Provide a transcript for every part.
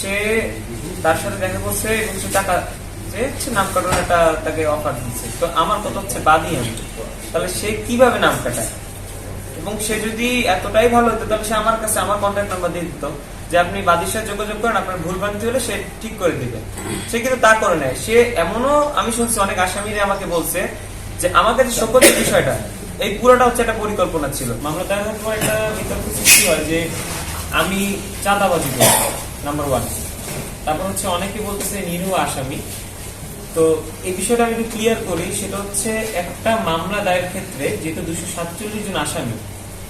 সে তার সাথে দেখা করছে এবং সে টাকা যে হচ্ছে নাম কাটানোর একটা তাকে অফার দিচ্ছে তো আমার কথা হচ্ছে বাদই আমি। তাহলে সে কীভাবে নাম কাটায়? এবং সে যদি এতটাই ভালো হতো, তাহলে সে আমার কাছে আমার কন্ট্যাক্ট নাম্বার দিয়ে দিত যে আপনি বাদীর সাথে যোগাযোগ করেন, আপনার ভুল ভ্রান্তি হলে সে ঠিক করে দিবে। সে কিন্তু তা করে নেয়। সে এমনও আমি শুনছি, অনেক আসামিরা আমাকে বলছে যে আমার কাছে সকলের বিষয়টা, এই পুরোটা হচ্ছে একটা পরিকল্পনা ছিল। মামলা হওয়ার পর একটা বিতর্ক সৃষ্টি হয় যে আমি চাঁদাবাজি করি। নাম্বার ওয়ান তারপর হচ্ছে অনেকে বলতেছে নিরীহ আসামি। তো এই বিষয়টা আমি একটু ক্লিয়ার করি সেটা হচ্ছে একটা মামলা দায়ের ক্ষেত্রে যেহেতু দুশো সাতচল্লিশ জন আসামি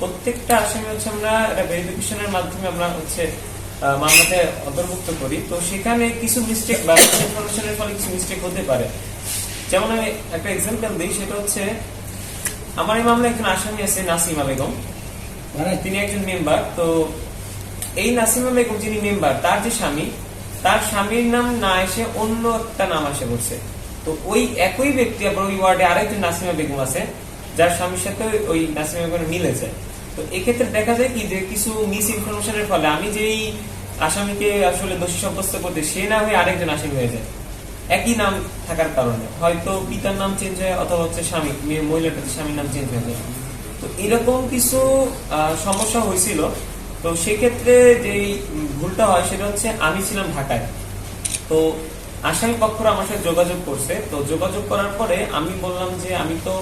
প্রত্যেকটা আসামি হচ্ছে আমরা ভেরিফিকেশনের মাধ্যমে আমরা হচ্ছে মামলাতে অন্তর্ভুক্ত করি। তো সেখানে কিছু মিস্টেক বা ইনফরমেশনের ফলে কিছু মিস্টেক হতে পারে। যেমন আমি একটা এক্সাম্পল দিই সেটা হচ্ছে আমার এই মামলায় একজন আসামি আছে নাসিমা বেগম। তিনি একজন মেম্বার তো এই নাসিমা বেগম যিনি মেম্বার, তার যে স্বামী, তার স্বামীর নাম না এসে অন্য একটা নাম আসে বলছে। তো ওই একই ব্যক্তি, আবার ওই ওয়ার্ডে আরেকজন নাসিমা বেগম আছে, যার স্বামীর সাথে ওই নাসিমা বেগম মিলেছে তো এক্ষেত্রে দেখা যায় কি যে কিছু মিস ইনফরমেশনের ফলে আমি যেই আসামিকে আসলে দোষী সাব্যস্ত করতে, সে না হয়ে আরেকজন আসামি হয়ে যায়। একই নাম থাকার কারণে। হয়তো পিতার নাম চেঞ্জ হয় অথবা হচ্ছে স্বামী মেয়ে মহিলাটার স্বামীর নাম চেঞ্জ হয়ে যায়। তো এরকম কিছু সমস্যা হয়েছিল। তো সেক্ষেত্রে যেই ভুলটা হয় সেটা হচ্ছে আমি ছিলাম ঢাকায়। তো আসামি পক্ষরা আমার সাথে যোগাযোগ করছে। তো যোগাযোগ করার পরে আমি বললাম যে আমি তো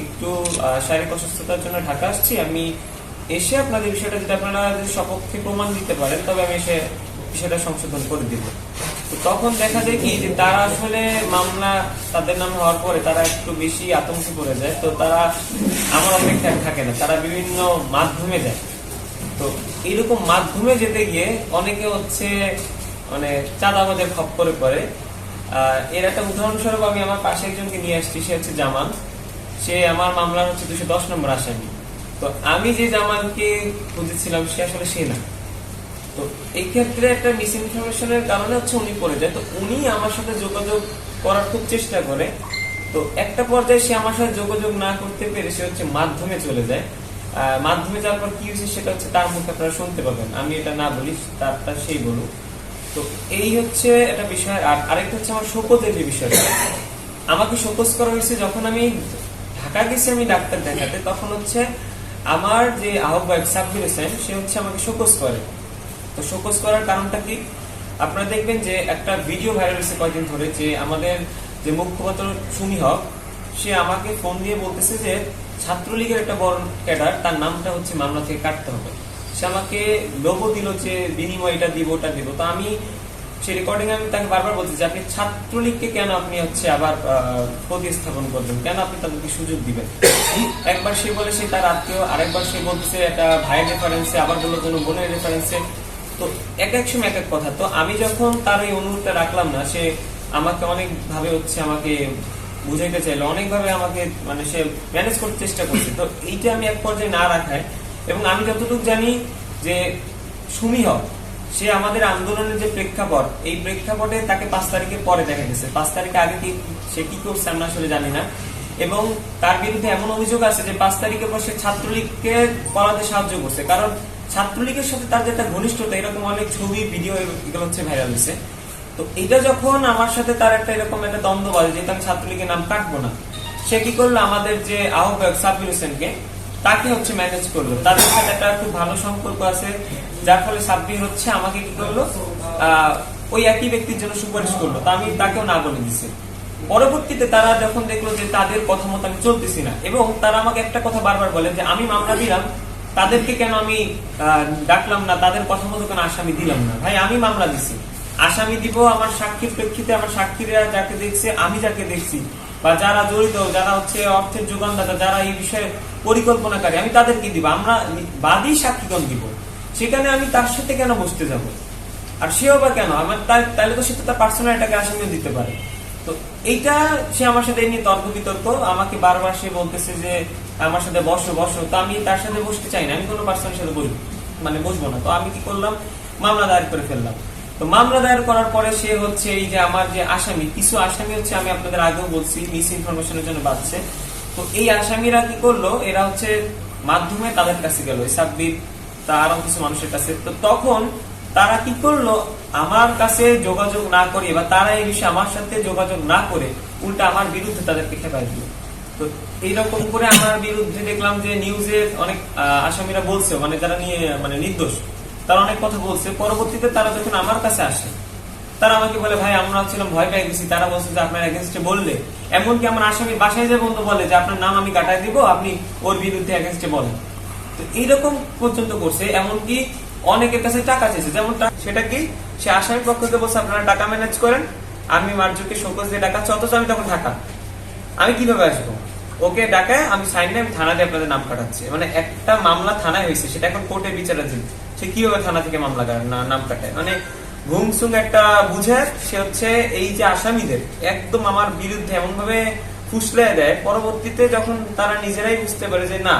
একটু শারীরিক অসুস্থতার জন্য ঢাকা আসছি। আমি এসে আপনাদের বিষয়টা যদি আপনারা যদি সপক্ষে প্রমাণ দিতে পারেন, তবে আমি এসে বিষয়টা সংশোধন করে দিব। তো তখন দেখা যায় কি যে তারা আসলে মামলা তাদের নামে হওয়ার পরে তারা একটু বেশি আতঙ্কে পড়ে যায়। তো তারা আমার অপেক্ষায় থাকে না। তারা বিভিন্ন মাধ্যমে যায়। তো এরকম মাধ্যমে যেতে গিয়ে অনেকে হচ্ছে মানে চাঁদাবাজের খপ্পরে পড়ে। আহ, এর একটা উদাহরণস্বরূপ আমি আমার পাশে একজনকে নিয়ে আসছি সে হচ্ছে জামান সে আমার মামলার হচ্ছে দুশো দশ নম্বর আসামি। তো আমি যে জামানকে খুঁজেছিলাম সে আসলে সে না। তো এই ক্ষেত্রে একটা মিস ইনফরমেশনের কারণে হচ্ছে উনি পড়ে যায়। তো উনি আমার সাথে যোগাযোগ করার খুব চেষ্টা করে। তো একটা পর্যায়ে সে আমার সাথে যোগাযোগ না করতে পেরে সে হচ্ছে মাধ্যমে চলে যায়। মাধ্যমে যাওয়ার পর কি হয়েছে সেটা হচ্ছে তার মুখে আপনারা শুনতে পাবেন। আমি এটা না বলি, তারটা সেই বলুক। তো এই হচ্ছে একটা বিষয়। আর আরেকটা হচ্ছে আমার শোকতের যে বিষয়টা। আমাকে শোকজ করা হয়েছে যখন আমি ঢাকা গেছি আমি ডাক্তার দেখাতে, তখন হচ্ছে আমার যে আহ্বায়ক সাব্বির হোসেন, সে হচ্ছে আমাকে শোকজ করে। তো শোকজ করার কারণটা কি? আপনারা দেখবেন যে একটা ভিডিও ভাইরাল হয়েছে কয়েকদিন ধরে যে আমাদের যে মুখ্যপাত্র সুমি হক, সে আমাকে ফোন দিয়ে বলতেছে যে ছাত্রলীগের একটা বড় ক্যাডার, তার নামটা হচ্ছে মামলা থেকে কাটতে হবে। সে আমাকে লোভও দিল যে বিনিময় এটা দিব, ওটা দিব। তো আমি সেই রেকর্ডিং আমি তাকে বারবার বলছি যে আপনি ছাত্রলীগকে কেন আপনি হচ্ছে আবার প্রতিস্থাপন করবেন? কেন আপনি তাদেরকে সুযোগ দিবেন? একবার সে বলে সে তার আত্মীয়, আরেকবার সে বলতেছে একটা ভাইয়ের রেফারেন্সে আবার বলল কোনো বোনের রেফারেন্সে তো এক এক সময় এক এক কথা। তো আমি যখন তার এই অনুরোধটা রাখলাম না, সে আমাকে অনেক ভাবে হচ্ছে আমাকে বুঝাইতে চাইলো। অনেকভাবে আমাকে মানে সে ম্যানেজ করতে চেষ্টা করছে। তো এইটা আমি এক পর্যায়ে না রাখায়, এবং আমি যতটুকু জানি যে সুমি হক, সে আমাদের আন্দোলনের যে প্রেক্ষাপট, এই প্রেক্ষাপটে তাকে পাঁচ তারিখের পরে দেখা গেছে। পাঁচ তারিখে আগে কি, সে কি করছে আমরা আসলে জানি না। এবং তার বিরুদ্ধে এমন অভিযোগ আছে যে পাঁচ তারিখের পর সে ছাত্রলীগকে পড়াতে সাহায্য করছে। কারণ ছাত্রলীগের সাথে তার যে একটা ঘনিষ্ঠতা, এরকম অনেক ছবি, ভিডিও এগুলো হচ্ছে ভাইরাল হয়েছে। তো এটা যখন আমার সাথে তার একটা এরকম একটা দ্বন্দ্ব বাজে যেহেতু আমি ছাত্রলীগের নাম কাটবো না, সে কি করল? আমাদের যে আহ্বায়ক সাব্বির হোসেনকে, তাকে হচ্ছে ম্যানেজ করল। তাদের সাথে একটা খুব ভালো সম্পর্ক আছে, যার ফলে সাব্বির হচ্ছে আমাকে কি করল? ওই একই ব্যক্তির জন্য সুপারিশ করল। তা আমি তাকেও না বলে দিছি। পরবর্তীতে তারা যখন দেখল যে তাদের কথা মতো আমি চলতেছি না, এবং তারা আমাকে একটা কথা বারবার বলে যে আমি মামলা দিলাম, তাদেরকে কেন আমি ডাকলাম না? তাদের কথা মতো কেন আসামি দিলাম না? ভাই, আমি মামলা দিছি। আসামি দিব, আমার সাক্ষীর প্রেক্ষিতে আমার সাক্ষীরা যাকে দেখছে, আমি যাকে দেখছি। বা যারা জড়িত, যারা হচ্ছে অর্থের যোগানদাতা, যারা এই বিষয়ে পরিকল্পনাকারী, আমি তাদেরকে দিব। আমরা বাদী সাক্ষীগণ দিব। সেখানে আমি তার সাথে কেন বসতে যাব? আর সেও বা কেন? আমার তাহলে তো সে তো তার পার্সোনাল এটাকে আসামিও দিতে পারে। তো এইটা সে আমার সাথে নিয়ে তর্ক বিতর্ক। আমাকে বারবার সে বলতেছে যে, আমার সাথে বসো বসো। তো আমি তার সাথে বসতে চাই না। আমি কোনো পার্সনের সাথে বসবো মানে বসবো না। তো আমি কি করলাম? মামলা দায়ের করে ফেললাম। তো মামলা দায়ের করার পরে সে হচ্ছে এই যে আমার যে আসামি, কিছু আসামি হচ্ছে আমি আপনাদের আগেও বলছি মিস ইনফরমেশনের জন্য বাঁচছে তো এই আসামিরা কি করল? এরা হচ্ছে মাধ্যমে তাদের কাছে গেল সাব্বির তা আরও কিছু মানুষের কাছে। তো তখন তারা কি করল? আমার কাছে যোগাযোগ না করে বা তারা এই বিষয়ে আমার সাথে যোগাযোগ না করে উল্টা আমার বিরুদ্ধে তাদেরকে খেপাই দিল। তো এইরকম করে আমার বিরুদ্ধে দেখলাম যে নিউজে অনেক আসামিরা বলছে মানে যারা নিয়ে মানে নির্দোষ। তারা অনেক কথা বলছে, পরবর্তীতে তারা যখন আমার কাছে আসে, তারা আমাকে বলে, ভাই, আমরা ছিলাম ভয় পেয়ে গেছি। তারা বলছে যে, আপনার এগেনস্টে বললে। এমনকি আমার আসামি বাসায় যে বন্ধু বলে যে, আপনার নাম আমি কাটাই দিব, আপনি ওর বিরুদ্ধে এগেনস্টে বলেন। তো এইরকম পর্যন্ত করছে, এমনকি অনেকের কাছে টাকা চেয়েছে। যেমন সেটা কি? সে আসামির পক্ষ থেকে বলছে, আপনারা টাকা ম্যানেজ করেন, আমি মার্জুকে শোকজ দিয়ে টাকা অথচ আমি তখন ঢাকা। আমি কীভাবে আসব? ওকে ডাকায় আমি সাইন আমি থানা দিয়ে আপনাদের নাম কাটাচ্ছি মানে একটা মামলা থানায় হয়েছে, সেটা এখন কোর্টে বিচারাধীন। সে কীভাবে থানা থেকে মামলা নাম কাটায় মানে ঘুমসুং একটা বুঝে, সে হচ্ছে এই যে আসামিদের একদম আমার বিরুদ্ধে এমন ভাবে ফুসলে দেয়, পরবর্তীতে যখন তারা নিজেরাই বুঝতে পারে যে না,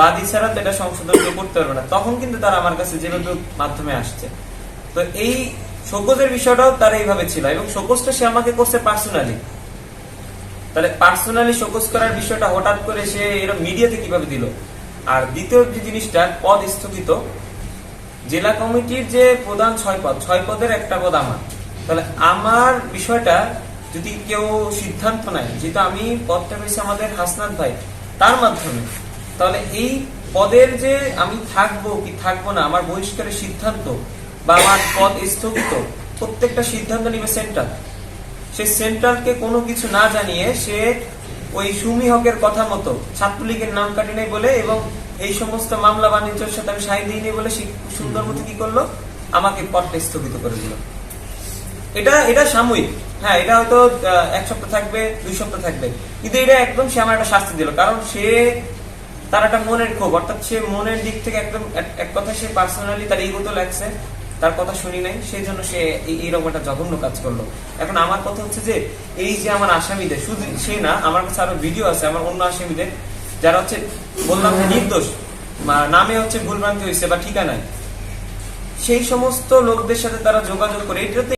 বাদী ছাড়া তো এটা সংশোধন করতে পারবে না, তখন কিন্তু তারা আমার কাছে যেভাবে মাধ্যমে আসছে। তো এই শোকজের বিষয়টাও তার এইভাবে ছিল এবং শোকজটা সে আমাকে করছে পার্সোনালি তাহলে পার্সোনালি শোকজ করার বিষয়টা হঠাৎ করে সে এরকম মিডিয়াতে কীভাবে দিল? আর দ্বিতীয় যে জিনিসটা, পদ স্থগিত। জেলা কমিটির যে প্রধান ছয় পদ, ছয় পদের একটা পদ আমার। তাহলে আমার বিষয়টা যদি কেউ সিদ্ধান্ত নেয়, যেহেতু আমি পদটা হয়েছে আমাদের হাসনাত ভাই, তার মাধ্যমে, তাহলে এই পদের যে আমি থাকব কি থাকব না, আমার বহিষ্কারের সিদ্ধান্ত বা আমার পদ স্থগিত, প্রত্যেকটা সিদ্ধান্ত নিবে সেন্ট্রাল সে সেন্ট্রালকে কোনো কিছু না জানিয়ে সে ওই সুমি হকের কথা মতো ছাত্রলীগের নাম কাটি নাই বলে এবং এই সমস্ত মামলা বাণিজ্যের সাথে আমি সাই দিইনি বলে সুন্দর মতো কি করল? আমাকে পদটা স্থগিত করে দিল। এটা এটা সাময়িক। হ্যাঁ এটা হয়তো এক সপ্তাহ থাকবে, দুই সপ্তাহ থাকবে। কিন্তু এটা একদম সে আমার একটা শাস্তি দিল। কারণ সে, তার একটা মনের ক্ষোভ। অর্থাৎ সে মনের দিক থেকে একদম এক- এক কথা সে পার্সোনালি তার ইগোতে লাগছে। তার কথা শুনি নাই, সেই জন্য সে এই- এইরকম একটা জঘন্য কাজ করল। এখন আমার কথা হচ্ছে যে, এই যে আমার আসামিদের, শুধু সে না, আমার কাছে আরও ভিডিও আছে, আমার অন্য আসামিদের, যারা হচ্ছে, বললাম যে নির্দোষ নামে হচ্ছে ভুলভ্রান্তি হয়েছে বা ঠিকানায়। সেই সমস্ত লোকদের সাথে তারা যোগাযোগ করে, এটাতে